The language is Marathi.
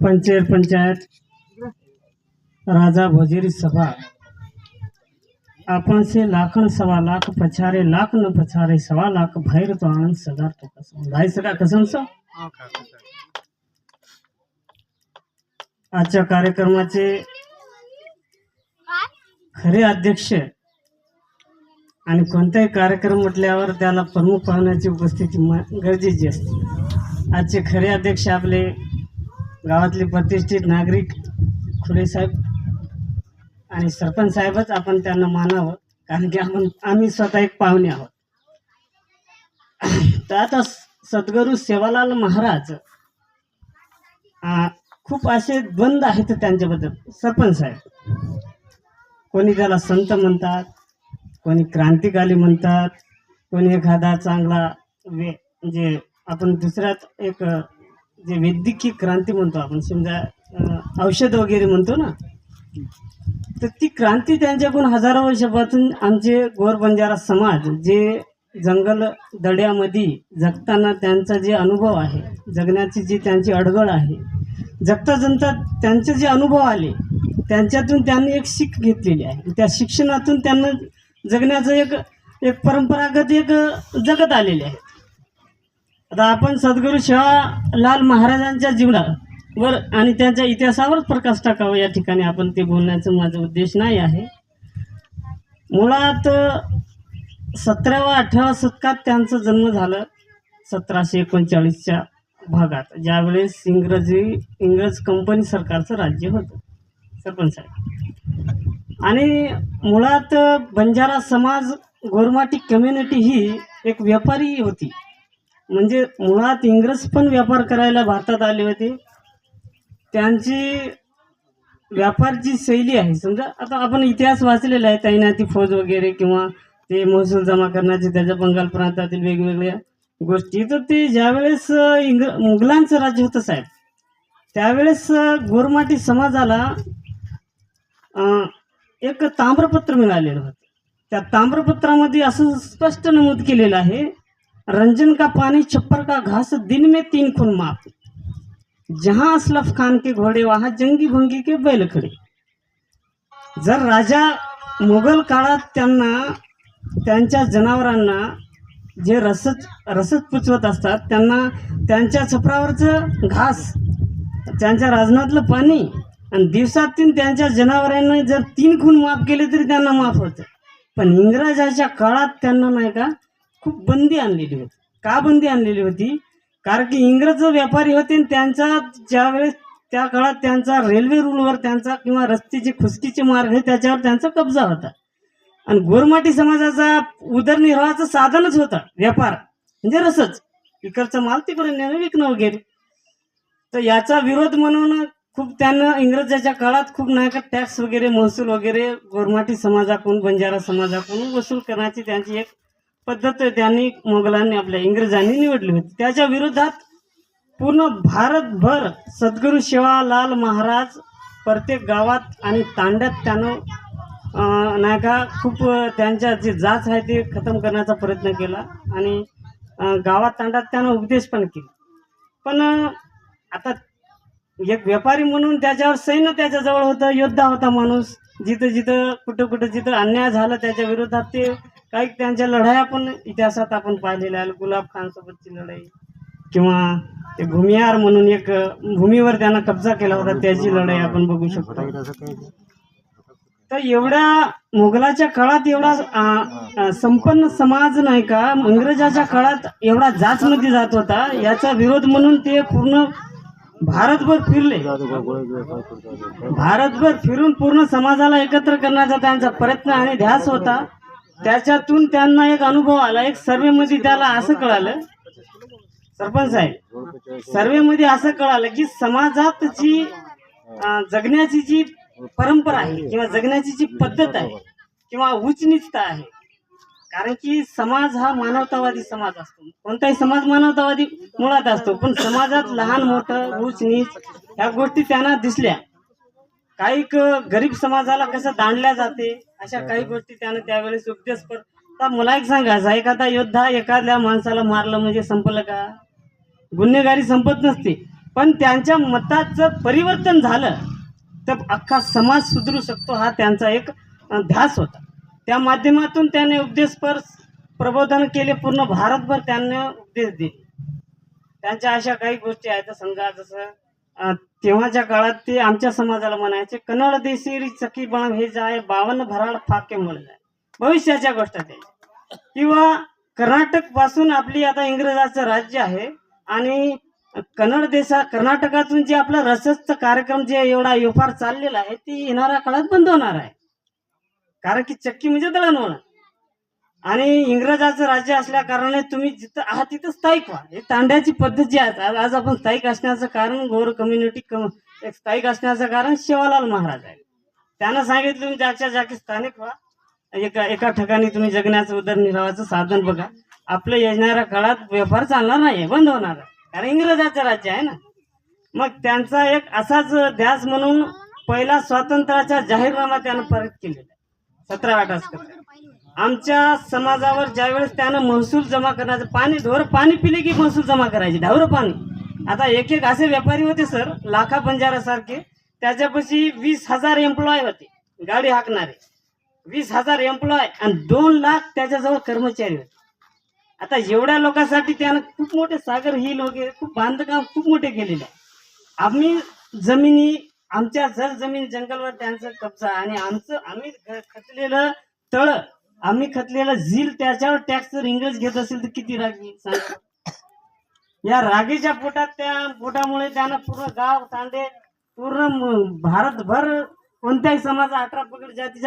पंचायत पंचायत राजा भोजेरी सभा. आपण से लाखन सवा लाख पछारे लाख न पछारे सवा लाख भैर तो आनंद सदा तो कसम. भाई सगळा कसम स? आजच्या कार्यक्रमाचे खरे अध्यक्ष आणि कोणताही कार्यक्रम म्हटल्यावर त्याला प्रमुख पाहुण्याची उपस्थिती गरजेची असते. आजचे खरे अध्यक्ष आपले गावातले प्रतिष्ठित नागरिक खुलेसाहेब आणि सरपंच साहेबच आपण त्यांना मानावं कारण की आपण आम्ही स्वतः एक पाहुणे आहोत. तर आता सद्गुरू सेवालाल महाराज खूप असे द्वंद आहेत त्यांच्याबद्दल. सरपंच साहेब कोणी त्याला संत म्हणतात कोणी क्रांतिकाली म्हणतात कोणी एखादा चांगला वे म्हणजे आपण दुसऱ्यात एक जे वैद्यकीय क्रांती म्हणतो आपण समजा औषध वगैरे म्हणतो ना तर ती क्रांती त्यांच्याकडून हजारो वर्षापासून आमचे गोर बंजारा समाज जे जंगल दड्यामध्ये जगताना त्यांचा जे अनुभव आहे जगण्याची जी त्यांची अडगळ आहे जगता जनता त्यांचे जे अनुभव आले त्यांच्यातून त्यांनी एक शिक घेतलेली आहे. त्या शिक्षणातून त्यांना जगण्याचं एक एक परंपरागत एक जगत आलेले आहे. आता आपण सद्गुरू शिवालाल महाराजांच्या जीवनावर आणि त्यांच्या इतिहासावरच प्रकाश टाकावा या ठिकाणी आपण ते बोलण्याचं माझा उद्देश नाही आहे. मुळात सतराव्या अठराव्या शतकात त्यांचा जन्म झालं सतराशे एकोणचाळीसच्या भागात ज्यावेळेस इंग्रजी इंग्रज कंपनी सरकारचं राज्य होतं. सरपंच साहेब. आणि मुळात बंजारा समाज गोरमाटी कम्युनिटी ही एक व्यापारी होती. म्हणजे मुळात इंग्रज पण व्यापार करायला भारतात आले होते. त्यांची व्यापारची शैली आहे. समजा आता आपण इतिहास वाचलेला आहे तैनाती फौज वगैरे किंवा ते महसूल जमा करण्याचे त्याच्या बंगाल प्रांतातील वेगवेगळ्या गोष्टी. तर ते ज्यावेळेस इंग्र मुघलांचं राज्य होतं साहेब त्यावेळेस गोरमाटी समाजाला एक ताम्रपत्र मिळालेलं होतं. त्या ताम्रपत्रामध्ये असं स्पष्ट नमूद केलेलं आहे रंजन का पानी छप्पर का घास दिन में तीन खून माप जहां असलफ खान के घोडे वहां जंगी भंगी के बैल खडे। जर राजा मोगल काळात त्यांना त्यांच्या जनावरांना जे रसद रसद पुचवत असतात त्यांना त्यांच्या छपरावरचं घास त्यांच्या राजनातलं पाणी आणि दिवसातून त्यांच्या जनावरांना जर तीन खून माफ केले तरी त्यांना माफ होतं. पण इंग्रजाच्या काळात त्यांना नाही का खूप बंदी आणलेली होती. का बंदी आणलेली होती? कारण की इंग्रज व्यापारी होते आणि त्यांचा ज्यावेळेस त्या काळात त्यांचा रेल्वे रूलवर त्यांचा किंवा रस्त्याचे खुसकीचे मार्ग हे त्याच्यावर त्यांचा कब्जा होता. आणि गोरमाटी समाजाचा उदरनिर्वाहाचं साधनच होता व्यापार. म्हणजे रसच. इकडचा माल तिकडे नेणं विकणं वगैरे. तर याचा विरोध म्हणून खूप त्यानं इंग्रजाच्या काळात खूप नाही का टॅक्स वगैरे महसूल वगैरे गोरमाटी समाजाकडून बंजारा समाजाकडून वसूल करण्याची त्यांची एक पद्धत त्यांनी मोगलांनी आपल्या इंग्रजांनी निवडली होती. त्याच्या विरोधात पूर्ण भारतभर सद्गुरू शिवालाल महाराज प्रत्येक गावात आणि तांड्यात त्यानं नाही का खूप त्यांच्या जी जाच आहे ते खतम करण्याचा प्रयत्न केला आणि गावात तांड्यात त्यानं उपदेश पण केला. पण आता एक व्यापारी म्हणून त्याच्यावर सैन्य त्याच्याजवळ होतं योद्धा होता माणूस जिथं जिथं कुठं कुठं जिथं अन्याय झाला त्याच्या विरोधात ते काही त्यांच्या लढाया पण इतिहासात आपण पाहिलेल्या आहेत. गुलाब खान सोबतची लढाई किंवा ते भूमिहार म्हणून एक भूमीवर त्यांना कब्जा केला होता त्याची लढाई आपण बघू शकतो. तर एवढ्या मुघलाच्या काळात एवढा संपन्न समाज नाही का? इंग्रजाच्या काळात एवढा जाचमध्ये जात होता. याचा विरोध म्हणून ते पूर्ण भारतभर फिरले. भारतभर फिरून पूर्ण समाजाला एकत्र करण्याचा त्यांचा प्रयत्न आणि ध्यास होता. त्याच्यातून त्यांना एक अनुभव आला एक सर्वेमध्ये त्याला असं कळालं. सरपंच साहेब सर्वेमध्ये असं कळालं की समाजात जी जगण्याची जी परंपरा आहे किंवा जगण्याची जी पद्धत आहे किंवा उचनिचता आहे कारण की समाज हा मानवतावादी समाज असतो. कोणताही समाज मानवतावादी मुळात असतो पण समाजात लहान मोठं उचनीच नीच ह्या गोष्टी त्यांना दिसल्या. काही गरीब समाजाला कसं दांडल्या जाते अशा काही गोष्टी त्यानं त्यावेळेस उपदेश कर आता मला एक सांगायचं एखादा योद्धा एखाद्या माणसाला मारलं म्हणजे संपलं का? गुन्हेगारी संपत नसते. पण त्यांच्या मतात जर परिवर्तन झालं तर अख्खा समाज सुधरू शकतो हा त्यांचा एक ध्यास होता. त्या माध्यमातून त्याने उपदेशपर प्रबोधन केले पूर्ण भारतभर त्यांनी उपदेश दिले. त्यांच्या अशा काही गोष्टी आहेत समजा जसं तेव्हाच्या काळात ते आमच्या समाजाला म्हणायचे कन्नड देशी चकी बण हे जाय बावन भराड फाके म्हणून जाय. भविष्याच्या गोष्ट त्याच्या किंवा कर्नाटकपासून आपली आता इंग्रजाचं राज्य आहे आणि कन्नड देशा कर्नाटकातून जे आपला रसस्त कार्यक्रम जे एवढा योफार चाललेला आहे ती येणाऱ्या काळात बंद होणार आहे. कारण की चक्की म्हणजे दळणवळण. आणि इंग्रजाचं राज्य असल्या कारणाने तुम्ही जिथं आहात तिथं स्थायिक व्हा. हे तांड्याची पद्धत जी आहे आज- आज आपण स्थायिक असण्याचं कारण गोर कम्युनिटी कम एक स्थायिक असण्याचं कारण शिवालाल महाराज आहे त्यानं सांगितलं तुम्ही ज्याच्या जागी स्थानिक व्हा. एका एका ठिकाणी तुम्ही जगण्याचं उदरनिर्वाहाचं साधन बघा. आपलं येणाऱ्या काळात व्यापार चालणार नाही बंद होणार आहे. कारण इंग्रजाचं राज्य आहे ना. मग त्यांचा एक असाच ध्यास म्हणून पहिला स्वातंत्र्याचा जाहीरनामा त्यानं परत केलेला आहे. सतरा अठ्ठावीस आमच्या समाजावर ज्यावेळेस त्यानं महसूल जमा करण्याचं पाणी ढोर पाणी पिले की महसूल जमा करायचे ढावरं पाणी. आता एक एक असे व्यापारी होते सर लाखा बंजारासारखे. त्याच्यापाशी वीस हजार एम्प्लॉय होते गाडी हाकणारे. वीस हजार एम्प्लॉय आणि दोन लाख त्याच्याजवळ कर्मचारी होते. आता एवढ्या लोकांसाठी त्यानं खूप मोठे सागर हिल वगैरे खूप बांधकाम खूप मोठे केलेले आहे. आम्ही जमिनी आमच्या जर जमीन जंगलवर त्यांचा कब्जा आणि आमचं आम्ही ख- खचलेलं तळ आम्ही खतलेला झील त्याच्यावर टॅक्स जर इंग्रज घेत असेल तर किती रागी? सांग. या रागीच्या पोटात त्या पोटामुळे त्यानं पूर्ण गाव तांडे पूर्ण भारतभर कोणत्याही समाजा अठरा पकड जातीच्या